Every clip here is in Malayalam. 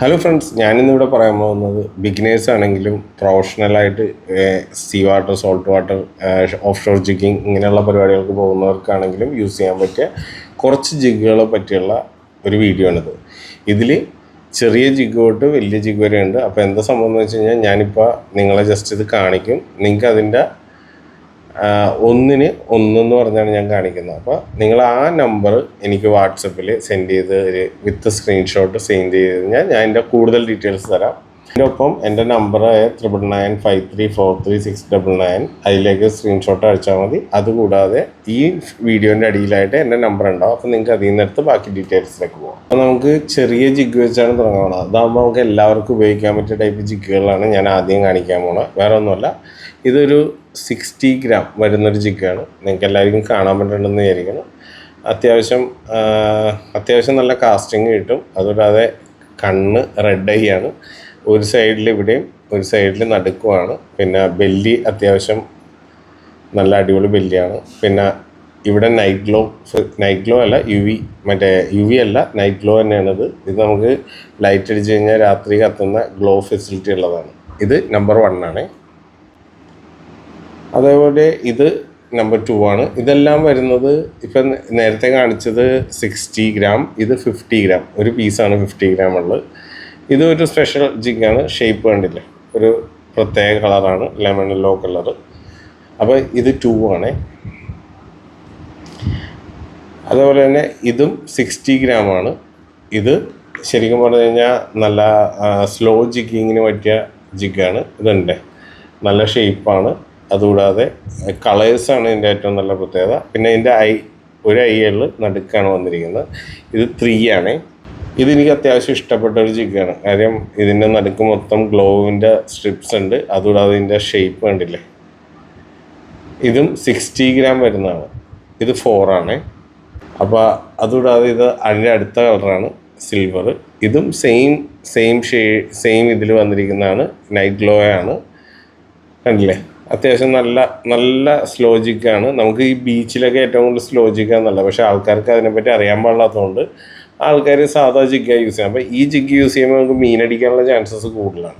ഹലോ ഫ്രണ്ട്സ് ഞാനിന്നിവിടെ പറയാൻ പോകുന്നത് ബിഗിനേഴ്സ് ആണെങ്കിലും പ്രൊഫഷണലായിട്ട് sea water salt water offshore jigging ഇങ്ങനെയുള്ള പരിപാടികൾക്ക് പോകുന്നവർക്കാണെങ്കിലും യൂസ് ചെയ്യാൻ പറ്റിയ കുറച്ച് ജിഗുകളെ പറ്റിയുള്ള ഒരു വീഡിയോ ആണിത്. ഇതിൽ ചെറിയ ജിഗ് തൊട്ട് വലിയ ജിഗ് വരെ ഉണ്ട് അപ്പോൾ എന്താ സംഭവം എന്ന് വെച്ച് കഴിഞ്ഞാൽ ഞാനിപ്പോൾ നിങ്ങളെ ജസ്റ്റ് ഇത് കാണിക്കും. നിങ്ങൾക്ക് അതിന്റെ ഒന്നിന് ഒന്നെന്ന് പറഞ്ഞാണ് ഞാൻ കാണിക്കുന്നത്. അപ്പോൾ നിങ്ങൾ ആ നമ്പർ എനിക്ക് വാട്സപ്പിൽ സെൻഡ് ചെയ്ത് വിത്ത് സ്ക്രീൻഷോട്ട് സെൻഡ് ചെയ്ത് കഴിഞ്ഞാൽ ഞാൻ എന്റെ കൂടുതൽ ഡീറ്റെയിൽസ് തരാം. എന്റെ ഒപ്പം എന്റെ നമ്പറായ triple nine five three four three six double nine അതിലേക്ക് സ്ക്രീൻഷോട്ട് അയച്ചാൽ മതി. അതുകൂടാതെ ഈ വീഡിയോന്റെ അടിയിലായിട്ട് എന്റെ നമ്പർ ഉണ്ടാവും അപ്പോൾ നിങ്ങൾക്ക് അതിൽ നിന്നെടുത്ത് ബാക്കി ഡീറ്റെയിൽസിലേക്ക് പോകാം അപ്പോൾ നമുക്ക് ചെറിയ ജിഗ് വെച്ചാണ് തുടങ്ങുന്നത് അതാകുമ്പോൾ നമുക്ക് എല്ലാവർക്കും ഉപയോഗിക്കാൻ പറ്റിയ ടൈപ്പ് ജിഗുകളാണ് ഞാൻ ആദ്യം കാണിക്കാൻ പോണത്. വേറെ ഒന്നുമല്ല. ഇതൊരു സിക്സ്റ്റി ഗ്രാം വരുന്നൊരു ജിഗാണ് നിങ്ങൾക്ക് എല്ലാവർക്കും കാണാൻ പറ്റുന്നുണ്ടെന്ന് വിചാരിക്കണം അത്യാവശ്യം അത്യാവശ്യം നല്ല കാസ്റ്റിംഗ് കിട്ടും. അതുകൂടാതെ കണ്ണ് റെഡ് ഐ ആണ്. ഒരു സൈഡിൽ ഇവിടെയും ഒരു സൈഡിൽ നടുക്കുമാണ്. പിന്നെ ബെല്ലി അത്യാവശ്യം നല്ല അടിപൊളി ബെല്ലിയാണ്. പിന്നെ ഇവിടെ നൈറ്റ് ഗ്ലോ നൈറ്റ് ഗ്ലോ അല്ല യു വി മറ്റേ യു വി അല്ല നൈറ്റ് ഗ്ലോ തന്നെയാണിത്. ഇത് നമുക്ക് ലൈറ്റ് അടിച്ച് കഴിഞ്ഞാൽ രാത്രി കത്തുന്ന ഗ്ലോ ഫെസിലിറ്റി ഉള്ളതാണ്. ഇത് നമ്പർ വൺ ആണ്. അതേപോലെ ഇത് നമ്പർ ടു ആണ്. ഇതെല്ലാം വരുന്നത് ഇപ്പം നേരത്തെ കാണിച്ചത് സിക്സ്റ്റി ഗ്രാം ഇത് ഫിഫ്റ്റി ഗ്രാം ഒരു പീസാണ് ഫിഫ്റ്റി ഗ്രാം ഉള്ളത്. ഇത് ഒരു സ്പെഷ്യൽ ജിഗാണ് ഷേപ്പ് കണ്ടില്ലേ? ഒരു പ്രത്യേക കളറാണ് ലെമൺ യെല്ലോ കളർ അപ്പോൾ ഇത് ടൂ ആണ്. അതുപോലെ തന്നെ ഇതും സിക്സ്റ്റി ഗ്രാമാണ് ഇത് ശരിക്കും പറഞ്ഞു കഴിഞ്ഞാൽ നല്ല സ്ലോ ജിഗിങ്ങിന് പറ്റിയ ജിഗാണ് ഇതുണ്ട്. നല്ല ഷേപ്പാണ് അതുകൂടാതെ കളേഴ്സാണ് ഇതിന്റെ ഏറ്റവും നല്ല പ്രത്യേകത. പിന്നെ ഇതിന്റെ ഐ ഒരു ഐ ഉള്ളു നടുക്കാണ് വന്നിരിക്കുന്നത്. ഇത് ത്രീ ആണ്. ഇതെനിക്ക് അത്യാവശ്യം ഇഷ്ടപ്പെട്ട ഒരു ജിഗാണ്. കാര്യം ഇതിന്റെ നടുക്ക് മൊത്തം ഗ്ലോവിന്റെ സ്ട്രിപ്സ് ഉണ്ട്. അതുകൂടാതെ ഇതിന്റെ ഷേപ്പ് കണ്ടില്ലേ? ഇതും സിക്സ്റ്റി ഗ്രാം വരുന്നതാണ്. ഇത് ഫോറാണ് അപ്പോൾ അതുകൂടാതെ ഇത് അതിന്റെ അടുത്ത കളറാണ് സിൽവർ ഇതും സെയിം സെയിം ഷേ സെയിം ഇതിൽ വന്നിരിക്കുന്നതാണ്. നൈറ്റ് ഗ്ലോ ആണ്. കണ്ടില്ലേ? അത്യാവശ്യം നല്ല നല്ല സ്ലോ ജിക്കാണ് നമുക്ക് ഈ ബീച്ചിലൊക്കെ ഏറ്റവും കൂടുതൽ സ്ലോ ജിക്കാന്നല്ല പക്ഷേ ആൾക്കാർക്ക് അതിനെപ്പറ്റി അറിയാൻ പാടില്ലാത്തതുകൊണ്ട് ആൾക്കാർ സാധാ ജിഗ്ഗ യൂസ് ചെയ്യാം. അപ്പോൾ ഈ ജിഗ് യൂസ് ചെയ്യുമ്പോൾ നമുക്ക് മീനടിക്കാനുള്ള ചാൻസസ് കൂടുതലാണ്.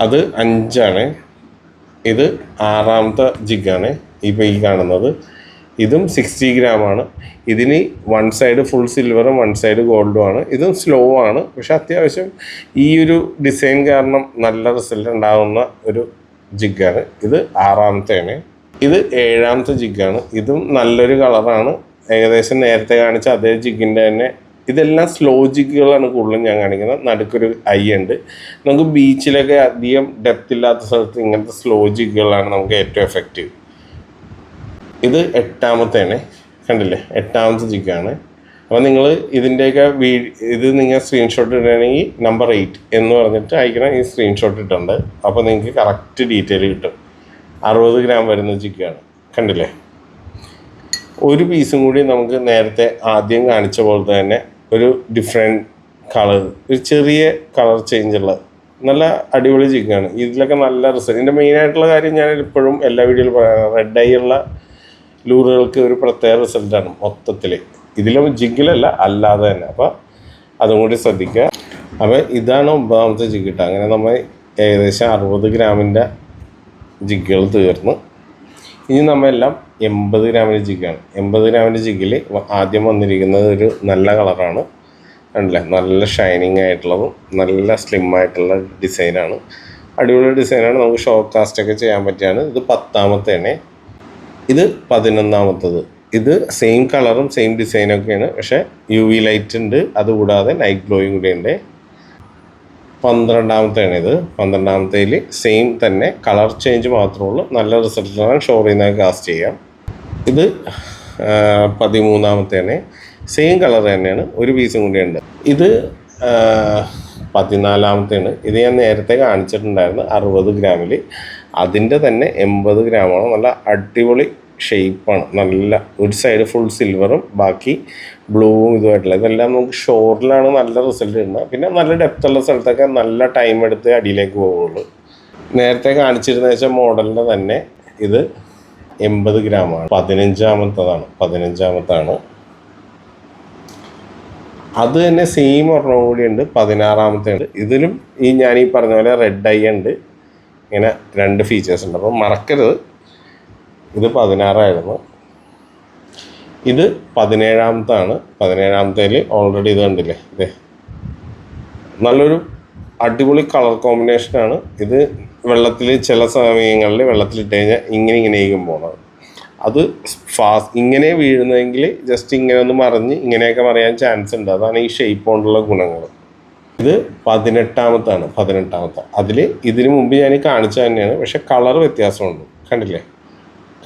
അത് അഞ്ചാണ്. ഇത് ആറാമത്തെ ജിഗാണ് ഇപ്പോൾ ഈ കാണുന്നത്. ഇതും സിക്സ്റ്റി ആണ്. ഇതിന് വൺ സൈഡ് ഫുൾ സിൽവറും വൺ സൈഡ് ഗോൾഡും ആണ്. ഇതും സ്ലോ ആണ്. പക്ഷെ അത്യാവശ്യം ഈ ഒരു ഡിസൈൻ കാരണം നല്ല റിസൾട്ട് ഉണ്ടാകുന്ന ഒരു ജിഗാണ് ഇത് ആറാമത്തെയാണ്. ഇത് ഏഴാമത്തെ ജിഗാണ് ഇതും നല്ലൊരു കളറാണ് ഏകദേശം നേരത്തെ കാണിച്ച അതേ ജിഗിന്റെ തന്നെ ഇതെല്ലാം സ്ലോ ജിക്കുകളാണ് കൂടുതലും ഞാൻ കാണിക്കുന്നത്. നടുക്കൊരു ഐ ഉണ്ട്. നമുക്ക് ബീച്ചിലൊക്കെ അധികം ഡെപ്ത് ഇല്ലാത്ത സ്ഥലത്ത് ഇങ്ങനത്തെ സ്ലോ ജിക്കുകളാണ് നമുക്ക് ഏറ്റവും എഫക്റ്റീവ് ഇത് എട്ടാമത്തേനെ കണ്ടില്ലേ? എട്ടാമത്തെ ജിക്കാണ് അപ്പോൾ നിങ്ങൾ ഇതിന്റെയൊക്കെ വീ ഇത് നിങ്ങൾ സ്ക്രീൻഷോട്ട് ഇടുകയാണെങ്കിൽ നമ്പർ എയ്റ്റ് എന്ന് പറഞ്ഞിട്ട് അയക്കണം. ഈ സ്ക്രീൻഷോട്ട് ഇട്ടുണ്ട് അപ്പോൾ നിങ്ങൾക്ക് കറക്റ്റ് ഡീറ്റെയിൽ കിട്ടും. അറുപത് ഗ്രാം വരുന്ന ജിക്കാണ് കണ്ടില്ലേ? ഒരു പീസും കൂടി നമുക്ക് നേരത്തെ ആദ്യം കാണിച്ച പോലത്തെ തന്നെ ഒരു ഡിഫറെന്റ് കളർ ഒരു ചെറിയ കളർ ചേഞ്ച് ഉള്ള നല്ല അടിപൊളി ജിഗാണ് ഇതിലൊക്കെ നല്ല റിസൾട്ട് ഇതിന്റെ മെയിനായിട്ടുള്ള കാര്യം ഞാൻ ഇപ്പോഴും എല്ലാ വീഡിയോയിലും പറയാം റെഡ് ഐ ഉള്ള ലൂറുകൾക്ക് ഒരു പ്രത്യേക റിസൾട്ടാണ് മൊത്തത്തിൽ ഇതിലും ജിഗിലല്ല അല്ലാതെ തന്നെ. അപ്പോൾ അതും കൂടി ശ്രദ്ധിക്കുക. അപ്പോൾ ഇതാണ് ഒമ്പതാമത്തെ ജിഗിട്ട് അങ്ങനെ നമ്മൾ ഏകദേശം അറുപത് ഗ്രാമിന്റെ ജിഗുകൾ തീർന്ന്. ഇനി നമ്മെല്ലാം എൺപത് ഗ്രാമിന്റെ ജിഗാണ് എൺപത് ഗ്രാമിന്റെ ജിഗിൽ ആദ്യം വന്നിരിക്കുന്നത് ഒരു നല്ല കളറാണ് കണ്ടില്ലേ? നല്ല ഷൈനിങ് ആയിട്ടുള്ളതും നല്ല സ്ലിം ആയിട്ടുള്ള ഡിസൈനാണ് അടിപൊളി ഡിസൈനാണ് നമുക്ക് ഷോ കാസ്റ്റൊക്കെ ചെയ്യാൻ പറ്റിയാണ്. ഇത് പത്താമത്തേനെ ഇത് പതിനൊന്നാമത്തത്. ഇത് സെയിം കളറും സെയിം ഡിസൈനൊക്കെയാണ് പക്ഷേ യു വി ലൈറ്റ് ഉണ്ട്. അതുകൂടാതെ നൈറ്റ് ഗ്ലോയും കൂടെ ഉണ്ട്. പന്ത്രണ്ടാമത്തെയാണ് ഇത് പന്ത്രണ്ടാമത്തേൽ സെയിം തന്നെ കളർ ചേഞ്ച് മാത്രമേ ഉള്ളൂ നല്ല റിസൾട്ടാണ് ഷോറിൽ നിന്ന് കാസ്റ്റ് ചെയ്യാം. ഇത് പതിമൂന്നാമത്തേനെ സെയിം കളർ തന്നെയാണ് ഒരു പീസും കൂടി ഉണ്ട്. ഇത് പതിനാലാമത്തെയാണ് ഇത് ഞാൻ നേരത്തെ കാണിച്ചിട്ടുണ്ടായിരുന്നു അറുപത് ഗ്രാമിൽ അതിന്റെ തന്നെ എൺപത് ഗ്രാമാണ്. നല്ല അടിപൊളി ഷേപ്പാണ്. നല്ല ഒരു സൈഡ് ഫുൾ സിൽവറും ബാക്കി ബ്ലൂവും ഇതുമായിട്ടുള്ള ഇതെല്ലാം നമുക്ക് ഷോറിലാണ് നല്ല റിസൾട്ട് കിട്ടുന്നത്. പിന്നെ നല്ല ഡെപ്തുള്ള സ്ഥലത്തൊക്കെ നല്ല ടൈം എടുത്ത് അടിയിലേക്ക് പോവുള്ളൂ നേരത്തെ കാണിച്ചിരുന്ന വെച്ചാൽ മോഡലിന്റെ തന്നെ ഇത് എൺപത് ഗ്രാമാണ് പതിനഞ്ചാമത്തതാണ്. പതിനഞ്ചാമത്താണ്. അത് തന്നെ സെയിം ഒരെണ്ണം കൂടി ഉണ്ട്. പതിനാറാമത്തെ ഉണ്ട് ഇതിലും ഈ ഞാൻ ഈ പറഞ്ഞ പോലെ റെഡ് ഐ ഉണ്ട്. ഇങ്ങനെ രണ്ട് ഫീച്ചേഴ്സ് ഉണ്ട്. അപ്പോൾ മറക്കരുത്. ഇത് പതിനാറായിരുന്നു. ഇത് പതിനേഴാമത്താണ്. പതിനേഴാമത്തേൽ ഓൾറെഡി ഇത് കണ്ടില്ലേ? ഇതേ നല്ലൊരു അടിപൊളി കളർ കോമ്പിനേഷനാണ് ഇത് വെള്ളത്തിൽ ചില സമയങ്ങളിൽ വെള്ളത്തിലിട്ട് കഴിഞ്ഞാൽ ഇങ്ങനെ ഇങ്ങനെയായിരിക്കും പോണത്. അത് ഫാസ്റ്റ് ഇങ്ങനെ വീഴുന്നതെങ്കിൽ ജസ്റ്റ് ഇങ്ങനെ ഒന്ന് മറിഞ്ഞ് ഇങ്ങനെയൊക്കെ മറിയാൻ ചാൻസ് ഉണ്ട്. അതാണ് ഈ ഷേപ്പ് കൊണ്ടുള്ള ഗുണങ്ങൾ ഇത് പതിനെട്ടാമത്താണ്. പതിനെട്ടാമത്തെ. അതിൽ ഇതിന് മുമ്പ് ഞാൻ കാണിച്ച തന്നെയാണ്. പക്ഷെ കളർ വ്യത്യാസമുണ്ട്. കണ്ടില്ലേ?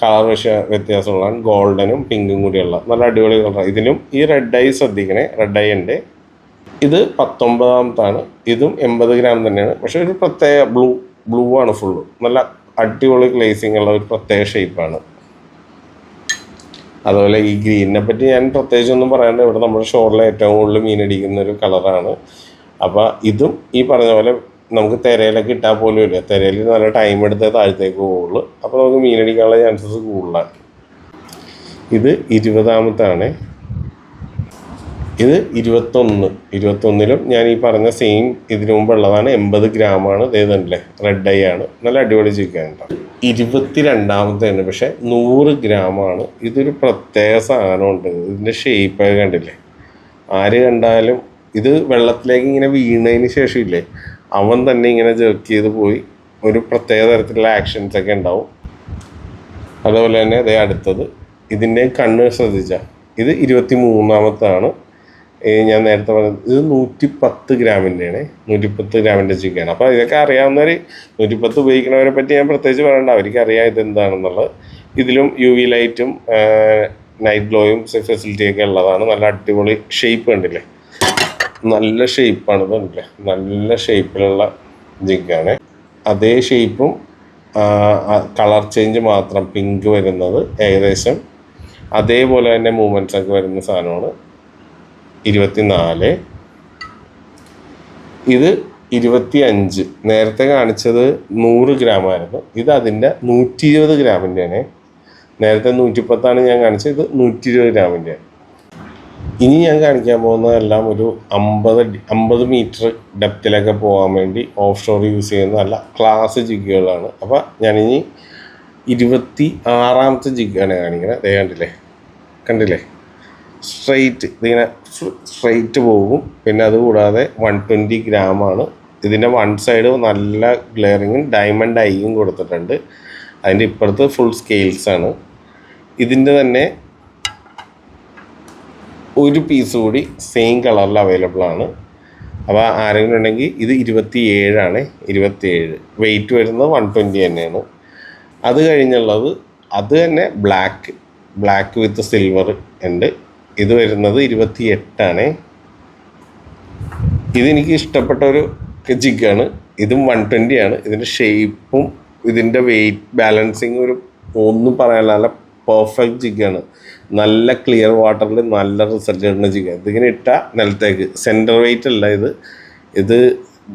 കളർ പക്ഷേ വ്യത്യാസമുള്ളതാണ്. ഗോൾഡനും പിങ്കും കൂടിയുള്ള നല്ല അടിപൊളി കളർ ഇതിലും ഈ റെഡ് ഐ ശ്രദ്ധിക്കണേ. റെഡ് ഐ ഉണ്ട്. ഇത് പത്തൊമ്പതാമത്താണ്. ഇതും എൺപത് ഗ്രാം തന്നെയാണ്. പക്ഷെ ഒരു പ്രത്യേക ബ്ലൂ ബ്ലൂ ആണ് ഫുള്ള് നല്ല അടിപൊളി ഗ്ലേസിംഗ് ഉള്ള ഒരു പ്രത്യേക ഷേപ്പാണ് അതുപോലെ ഈ ഗ്രീനിനെ പറ്റി ഞാൻ പ്രത്യേകിച്ചൊന്നും പറയാണ്ട് ഇവിടെ നമ്മുടെ ഷോറിലെ ഏറ്റവും കൂടുതൽ മീനടിക്കുന്ന ഒരു കളറാണ് അപ്പോൾ ഇതും ഈ പറഞ്ഞ പോലെ നമുക്ക് തിരയിലൊക്കെ ഇട്ടാൽ പോലും ഇല്ല. തിരയിൽ നല്ല ടൈം എടുത്തേ താഴത്തേക്ക് പോവുള്ളൂ. അപ്പോൾ നമുക്ക് മീനടിക്കാനുള്ള ചാൻസസ് കൂടുതലാണ്. ഇത് ഇരുപതാമത്താണ്. ഇത് ഇരുപത്തൊന്ന്. ഇരുപത്തൊന്നിലും ഞാൻ ഈ പറഞ്ഞ സെയിം ഇതിനു മുമ്പുള്ളതാണ്. എൺപത് ഗ്രാമാണ് ഇതേതല്ലേ റെഡ് ഐ ആണ്. നല്ല അടിപൊളി ചിക്കൻ കേട്ടോ. ഇരുപത്തി രണ്ടാമത്തെയാണ് പക്ഷെ നൂറ് ഗ്രാമാണ് ഇതൊരു പ്രത്യേക സാധനമുണ്ട് ഇതിന്റെ ഷേപ്പ് കണ്ടില്ലേ? ആര് കണ്ടാലും ഇത് വെള്ളത്തിലേക്ക് ഇങ്ങനെ വീണതിന് ശേഷം ഇല്ലേ? അവൻ തന്നെ ഇങ്ങനെ ജെർക്ക് ചെയ്ത് പോയി. ഒരു പ്രത്യേക തരത്തിലുള്ള ആക്ഷൻസ് ഒക്കെ ഉണ്ടാവും. അതുപോലെ തന്നെ അതേ അടുത്തത് ഇതിന്റെ കണ്ണ് ശ്രദ്ധിച്ച. ഇത് ഇരുപത്തി മൂന്നാമത്താണ് ഞാൻ നേരത്തെ പറഞ്ഞത് ഇത് നൂറ്റി പത്ത് ഗ്രാമിന്റെയാണ്. നൂറ്റിപ്പത്ത് ഗ്രാമിന്റെ ചിക്കനാണ് അപ്പോൾ ഇതൊക്കെ അറിയാവുന്നവർ നൂറ്റിപ്പത്ത് ഉപയോഗിക്കുന്നവരെ പറ്റി ഞാൻ പ്രത്യേകിച്ച് പറയണ്ട. അവർക്ക് അറിയാം ഇതെന്താണെന്നുള്ളത് ഇതിലും യു വി ലൈറ്റും നൈറ്റ് ഗ്ലോയും ഫെസിലിറ്റിയൊക്കെ ഉള്ളതാണ്. നല്ല അടിപൊളി ഷേപ്പ് കണ്ടില്ലേ? നല്ല ഷേപ്പാണ് കണ്ടില്ലേ? നല്ല ഷേപ്പിലുള്ള ജിഗാണ് അതേ ഷേപ്പും കളർ ചേഞ്ച് മാത്രം പിങ്ക് വരുന്നത് ഏകദേശം അതേപോലെ തന്നെ മൂവ്മെന്റ്സ് ഒക്കെ വരുന്ന സാധനമാണ്. ഇരുപത്തിനാല്. ഇത് ഇരുപത്തി അഞ്ച് നേരത്തെ കാണിച്ചത് നൂറ് ഗ്രാം ആയിരുന്നു. ഇത് അതിന്റെ നൂറ്റി ഇരുപത് ഗ്രാമിന്റെയാണ് നേരത്തെ നൂറ്റിപ്പത്താണ് ഞാൻ കാണിച്ചത്. ഇത് നൂറ്റി ഇരുപത് ഗ്രാമിന്റെയാണ് ഇനി ഞാൻ കാണിക്കാൻ പോകുന്നതെല്ലാം ഒരു അമ്പത് അമ്പത് മീറ്റർ ഡെപ്തിലൊക്കെ പോകാൻ വേണ്ടി ഓഫ് ഷോർ യൂസ് ചെയ്യുന്ന നല്ല ക്ലാസ് ജിഗുകളാണ് അപ്പോൾ ഞാനിനി ഇരുപത്തി ആറാമത്തെ ജിഗാണ് കാണിക്കുന്നത്. അതേ കണ്ടില്ലേ? കണ്ടില്ലേ? സ്ട്രെയിറ്റ് ഇതിങ്ങനെ സ്ട്രെയിറ്റ് പോകും. പിന്നെ അതുകൂടാതെ വൺ ട്വന്റി ഗ്രാമാണ് ഇതിന്റെ വൺ സൈഡ് നല്ല ഗ്ലെയറിങ്ങും ഡയമണ്ട് ഐയും കൊടുത്തിട്ടുണ്ട്. അതിന്റെ ഇപ്പുറത്ത് ഫുൾ സ്കെയിൽസാണ് ഇതിന്റെ തന്നെ ഒരു പീസ് കൂടി സെയിം കളറിൽ അവൈലബിൾ ആണ്. അപ്പോൾ ആരെങ്കിലും ഉണ്ടെങ്കിൽ ഇത് ഇരുപത്തി ഏഴാണ് ഇരുപത്തി ഏഴ് വെയിറ്റ് വരുന്നത് വൺ ട്വന്റി തന്നെയാണ്. അത് കഴിഞ്ഞുള്ളത് അത് തന്നെ ബ്ലാക്ക് ബ്ലാക്ക് വിത്ത് സിൽവർ ഉണ്ട്. ഇത് വരുന്നത് ഇരുപത്തി എട്ടാണ് ഇതെനിക്ക് ഇഷ്ടപ്പെട്ട ഒരു ജിഗാണ് ഇതും വൺ ട്വന്റി ആണ്. ഇതിന്റെ ഷേപ്പും ഇതിന്റെ വെയിറ്റ് ബാലൻസിങ് ഒരു ഒന്നും പറയാനുള്ള പെർഫെക്റ്റ് ജിഗാണ് നല്ല ക്ലിയർ വാട്ടറിൽ നല്ല റിസൾട്ട് കിട്ടുന്ന ചിക്കൻ ഇതിങ്ങനെ ഇട്ട നിലത്തേക്ക്. സെന്റർ വെയിറ്റ് അല്ല ഇത്. ഇത്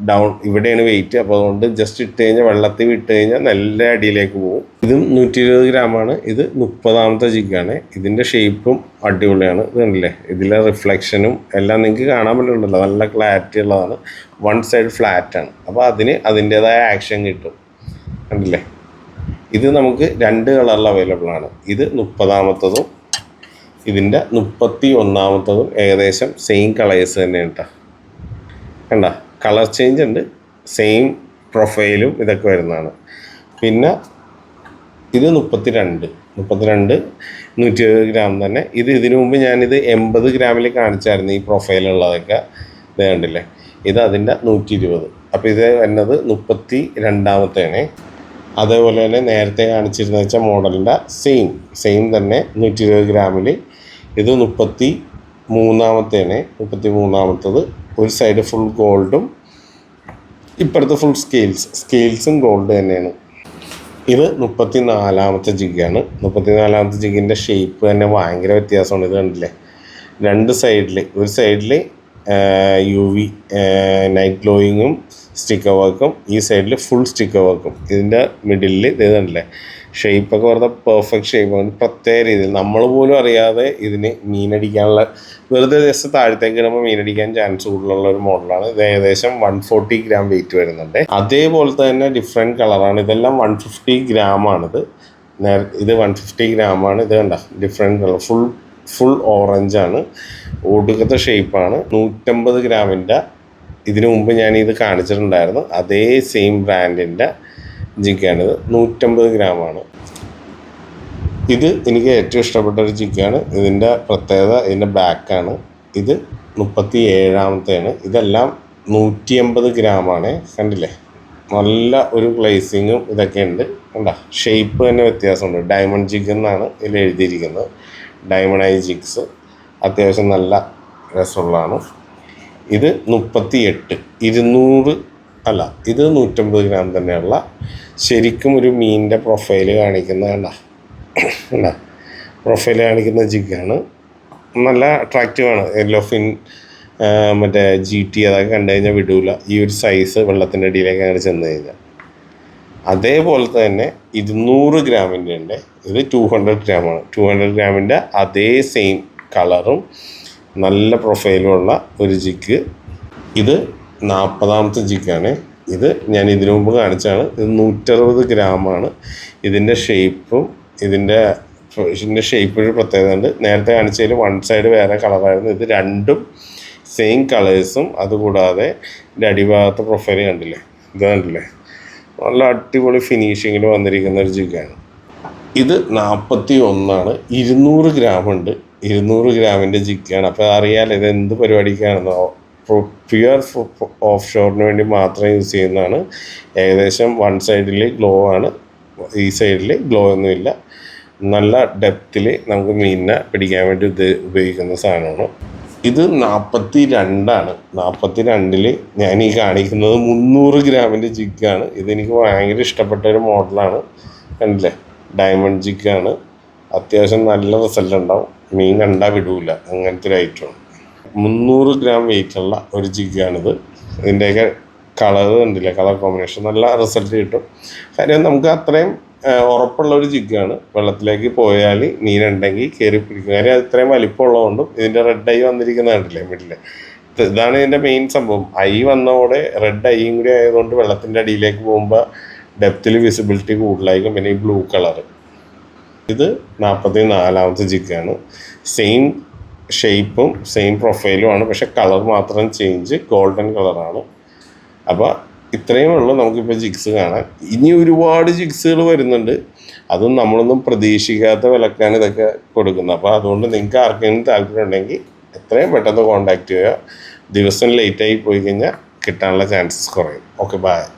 ഡൗൺ ഇവിടെയാണ് വെയിറ്റ് അപ്പോൾ അതുകൊണ്ട് ജസ്റ്റ് ഇട്ട് കഴിഞ്ഞാൽ വെള്ളത്തിൽ വിട്ട് കഴിഞ്ഞാൽ നല്ല അടിയിലേക്ക് പോകും. ഇതും നൂറ്റി ഇരുപത് ഗ്രാമാണ് ഇത് മുപ്പതാമത്തെ ജിഗാണ് ഇതിന്റെ ഷേപ്പും അടിപൊളിയാണ്. ഇത് കണ്ടില്ലേ? ഇതിലെ റിഫ്ലക്ഷനും എല്ലാം നിങ്ങൾക്ക് കാണാൻ പറ്റുന്നുണ്ടല്ലോ. നല്ല ക്ലാരിറ്റി ഉള്ളതാണ്. വൺ സൈഡ് ഫ്ലാറ്റാണ് അപ്പോൾ അതിന് അതിന്റേതായ ആക്ഷൻ കിട്ടും. കണ്ടില്ലേ? ഇത് നമുക്ക് രണ്ട് കളറിൽ അവൈലബിൾ ആണ്. ഇത് മുപ്പതാമത്തതും ഇതിന്റെ മുപ്പത്തി ഒന്നാമത്തതും ഏകദേശം സെയിം കളേഴ്സ് തന്നെ കേട്ടോ കണ്ട? കളർ ചേഞ്ച് ഉണ്ട് സെയിം പ്രൊഫൈലും ഇതൊക്കെ വരുന്നതാണ്. പിന്നെ ഇത് മുപ്പത്തി രണ്ട് മുപ്പത്തി രണ്ട് നൂറ്റി എഴുപത് ഗ്രാം തന്നെ. ഇത് ഇതിനു മുമ്പ് ഞാനിത് എൺപത് ഗ്രാമിൽ കാണിച്ചായിരുന്നു ഈ പ്രൊഫൈലുള്ളതൊക്കെ ഇത് ഇത് അതിന്റെ നൂറ്റി ഇരുപത് അപ്പോൾ ഇത് വരുന്നത് മുപ്പത്തി രണ്ടാമത്തേനെ അതേപോലെ തന്നെ നേരത്തെ കാണിച്ചിരുന്ന വെച്ചാൽ മോഡലിന്റെ സെയിം സെയിം തന്നെ നൂറ്റി ഇരുപത് ഗ്രാമിൽ ഇത് മുപ്പത്തി മൂന്നാമത്തേണ് മുപ്പത്തി മൂന്നാമത്തത്. ഒരു സൈഡ് ഫുൾ ഗോൾഡും ഇപ്പുറത്ത് ഫുൾ സ്കെയിൽസ് സ്കെയിൽസും ഗോൾഡ് തന്നെയാണ്. ഇത് മുപ്പത്തി നാലാമത്തെ ജിഗാണ് മുപ്പത്തി നാലാമത്തെ ജിഗിന്റെ ഷേപ്പ് തന്നെ ഭയങ്കര വ്യത്യാസമാണ്. ഇത് കണ്ടില്ലേ? രണ്ട് സൈഡിൽ ഒരു സൈഡിൽ യു വി നൈറ്റ് ഗ്ലോയിങ്ങും സ്റ്റിക്കർ വർക്കും ഈ സൈഡിൽ ഫുൾ സ്റ്റിക്കർ വർക്കും ഇതിന്റെ മിഡിലിൽ ഇത് കണ്ടില്ലേ? ഷേപ്പൊക്കെ വെറുതെ പെർഫെക്റ്റ് ഷേപ്പ് പ്രത്യേക രീതിയിൽ നമ്മൾ പോലും അറിയാതെ ഇതിന് മീനടിക്കാനുള്ള വെറുതെ ജസ്റ്റ് താഴത്തേക്ക് ഇടുമ്പോൾ മീനടിക്കാൻ ചാൻസ് കൂടുതലുള്ള ഒരു മോഡലാണ് ഇത് ഏകദേശം വൺ ഫോർട്ടി ഗ്രാം വെയിറ്റ് വരുന്നുണ്ട്. അതേപോലെ തന്നെ ഡിഫറെന്റ് കളറാണ് ഇതെല്ലാം വൺ ഫിഫ്റ്റി ഗ്രാമാണിത് നേര ഇത് വൺ ഫിഫ്റ്റി ആണ്. ഇത് കണ്ട? Different colour full full orange ആണ്. ഒടുക്കത്തെ ഷേപ്പാണ് നൂറ്റമ്പത് ഗ്രാമിന്റെ ഇതിനു മുമ്പ് ഞാൻ ഇത് കാണിച്ചിട്ടുണ്ടായിരുന്നു. അതേ സെയിം ബ്രാൻഡിന്റെ ജിഗാണിത് നൂറ്റമ്പത് ഗ്രാമാണ്. ഇത് എനിക്ക് ഏറ്റവും ഇഷ്ടപ്പെട്ട ഒരു ജിഗാണ് ഇതിന്റെ പ്രത്യേകത ഇതിന്റെ ബാക്കാണ്. ഇത് മുപ്പത്തി ഏഴാമത്തെയാണ് ഇതെല്ലാം നൂറ്റി എൺപത് ഗ്രാമാണ്. കണ്ടില്ലേ? നല്ല ഒരു ഗ്ലേസിങ്ങും ഇതൊക്കെ ഉണ്ട്. കണ്ട? ഷേപ്പ് തന്നെ വ്യത്യാസമുണ്ട്. ഡയമണ്ട് ജിഗ് എന്നാണ് ഇതിൽ എഴുതിയിരിക്കുന്നത്. ഡയമണ്ട് ഐ ജിഗ്സ് അത്യാവശ്യം നല്ല രസമുള്ളതാണ്. ഇത് മുപ്പത്തി എട്ട് ഇരുന്നൂറ് അല്ല ഇത് നൂറ്റമ്പത് ഗ്രാം തന്നെയുള്ള ശരിക്കും ഒരു മീനിന്റെ പ്രൊഫൈൽ കാണിക്കുന്ന കണ്ട? പ്രൊഫൈൽ കാണിക്കുന്ന ജിഗാണ് നല്ല അട്രാക്റ്റീവാണ് യെല്ലോ ഫിൻ മറ്റേ ജി ടി അതൊക്കെ കണ്ടു കഴിഞ്ഞാൽ വിടൂല. ഈ ഒരു സൈസ് വെള്ളത്തിന്റെ അടിയിലേക്ക് അങ്ങനെ ചെന്ന് കഴിഞ്ഞാൽ അതേപോലെ തന്നെ ഇരുന്നൂറ് ഗ്രാമിന്റെ ഉണ്ട്. ഇത് ടു ഹൺഡ്രഡ് ഗ്രാമാണ്. ടു ഹൺഡ്രഡ് ഗ്രാമിന്റെ അതേ സെയിം കളറും നല്ല പ്രൊഫൈലുമുള്ള ഒരു ജിഗ് ഇത് നാൽപ്പതാമത്തെ ജിഗാണ് ഇത് ഞാൻ ഇതിനു മുമ്പ് കാണിച്ചാണ് ഇത് നൂറ്ററുപത് ഗ്രാമാണ്. ഇതിന്റെ ഷേപ്പും ഇതിന്റെ ഇതിന്റെ ഷേപ്പ് ഒരു പ്രത്യേകത ഉണ്ട്. നേരത്തെ കാണിച്ചതിൽ വൺ സൈഡ് വേറെ കളറായിരുന്നു ഇത് രണ്ടും സെയിം കളേഴ്സും അതുകൂടാതെ ഇതിന്റെ അടിഭാഗത്തെ പ്രൊഫൈൽ കണ്ടില്ലേ? ഇത് കണ്ടില്ലേ? നല്ല അടിപൊളി ഫിനിഷിങ്ങിൽ വന്നിരിക്കുന്ന ഒരു ജിഗാണ്. ഇത് നാൽപ്പത്തി ഒന്നാണ് ഇരുന്നൂറ് ഗ്രാം ഉണ്ട്. ഇരുന്നൂറ് ഗ്രാമിന്റെ ജിക്കാണ് അപ്പോൾ അറിയാലോ ഇത് എന്ത് പരിപാടിക്കാണെന്ന്. പ്യുവർ ഓഫ് ഷോറിന് വേണ്ടി മാത്രം യൂസ് ചെയ്യുന്നതാണ്. ഏകദേശം വൺ സൈഡിൽ ഗ്ലോ ആണ്. ഈ സൈഡിൽ ഗ്ലോ ഒന്നുമില്ല നല്ല ഡെപ്തിൽ നമുക്ക് മീനിനെ പിടിക്കാൻ വേണ്ടി ഇത് ഉപയോഗിക്കുന്ന സാധനമാണ്. ഇത് നാൽപ്പത്തി രണ്ടാണ് നാൽപ്പത്തി രണ്ടിൽ ഞാൻ ഈ കാണിക്കുന്നത് മുന്നൂറ് ഗ്രാമിന്റെ ജിഗാണ് ഇതെനിക്ക് ഭയങ്കര ഇഷ്ടപ്പെട്ട ഒരു മോഡലാണ് കണ്ടില്ലേ? ഡയമണ്ട് ജിഗാണ് അത്യാവശ്യം നല്ല റിസൾട്ട് ഉണ്ടാവും. മീൻ കണ്ടാൽ വിടൂല. അങ്ങനത്തെ ഒരു ഐറ്റമാണ് മുന്നൂറ് ഗ്രാം വെയിറ്റുള്ള ഒരു ജിഗാണിത് ഇതിന്റെയൊക്കെ കളർ കണ്ടില്ലേ? കളർ കോമ്പിനേഷൻ നല്ല റിസൾട്ട് കിട്ടും. കാര്യം നമുക്ക് അത്രയും ഉറപ്പുള്ള ഒരു ജിഗാണ് വെള്ളത്തിലേക്ക് പോയാൽ മീനുണ്ടെങ്കിൽ കയറി പിടിക്കും. കാര്യം അത് ഇത്രയും വലിപ്പമുള്ളതുകൊണ്ടും ഇതിന്റെ റെഡ് ഐ വന്നിരിക്കുന്ന കണ്ടില്ലേ മിഡിൽ ഇതാണ് ഇതിന്റെ മെയിൻ സംഭവം. ഐ വന്നതോടെ റെഡ് ഐയും കൂടി ആയതുകൊണ്ട് വെള്ളത്തിന്റെ അടിയിലേക്ക് പോകുമ്പോൾ ഡെപ്തിൽ വിസിബിലിറ്റി കൂടുതലായിരിക്കും. പിന്നെ ഈ ബ്ലൂ കളർ ഇത് നാൽപ്പത്തി നാലാമത്തെ ജിഗാണ് സെയിം ഷേപ്പും സെയിം പ്രൊഫൈലും ആണ്. പക്ഷെ കളർ മാത്രം ചേഞ്ച് ഗോൾഡൻ കളറാണ്. അപ്പോൾ ഇത്രയും ഉള്ളൂ നമുക്കിപ്പോൾ ജിക്സ് കാണാൻ. ഇനി ഒരുപാട് ജിക്സുകൾ വരുന്നുണ്ട്. അതും നമ്മളൊന്നും പ്രതീക്ഷിക്കാത്ത വിലക്കാണ് ഇതൊക്കെ കൊടുക്കുന്നത്. അപ്പോൾ അതുകൊണ്ട് നിങ്ങൾക്ക് ആർക്കെങ്കിലും താല്പര്യം ഉണ്ടെങ്കിൽ എത്രയും പെട്ടെന്ന് കോൺടാക്റ്റ് ചെയ്യുക. ദിവസം ലേറ്റായി പോയി കഴിഞ്ഞാൽ കിട്ടാനുള്ള ചാൻസസ് കുറയും. Okay bye